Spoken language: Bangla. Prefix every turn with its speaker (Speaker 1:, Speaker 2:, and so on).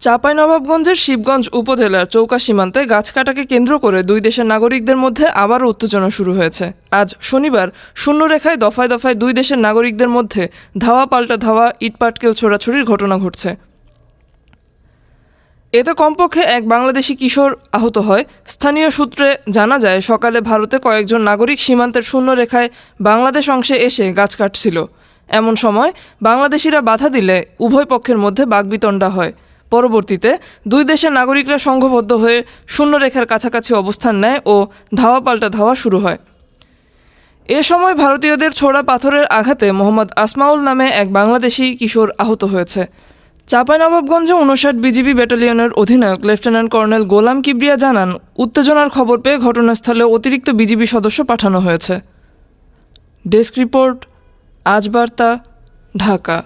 Speaker 1: চাঁপাইনবাবগঞ্জের শিবগঞ্জ উপজেলার চৌকা সীমান্তে গাছ কাটাকে কেন্দ্র করে দুই দেশের নাগরিকদের মধ্যে আবারও উত্তেজনা শুরু হয়েছে। আজ শনিবার শূন্যরেখায় দফায় দফায় দুই দেশের নাগরিকদের মধ্যে ধাওয়া পাল্টা ধাওয়া ইটপাটকেল ছোড়াছুড়ির ঘটনা ঘটছে। এতে কমপক্ষে এক বাংলাদেশি কিশোর আহত হয়। স্থানীয় সূত্রে জানা যায়, সকালে ভারতে কয়েকজন নাগরিক সীমান্তের শূন্যরেখায় বাংলাদেশ অংশে এসে গাছ কাটছিল। এমন সময় বাংলাদেশিরা বাধা দিলে উভয় পক্ষের মধ্যে বাগবিতণ্ডা হয়। পরবর্তীতে দুই দেশের নাগরিকরা সংঘবদ্ধ হয়ে শূন্যরেখার কাছাকাছি অবস্থান নেয় ও ধাওয়া পাল্টা ধাওয়া শুরু হয়। এ সময় ভারতীয়দের ছোড়া পাথরের আঘাতে মোহাম্মদ আসমাউল নামে এক বাংলাদেশি কিশোর আহত হয়েছে। চাঁপাইনবাবগঞ্জে উনষাট বিজিবি ব্যাটালিয়নের অধিনায়ক লেফটেন্যান্ট কর্নেল গোলাম কিবরিয়া জানান, উত্তেজনার খবর পেয়ে ঘটনাস্থলে অতিরিক্ত বিজিবি সদস্য পাঠানো হয়েছে। ডেস্ক রিপোর্ট, আজ বার্তা, ঢাকা।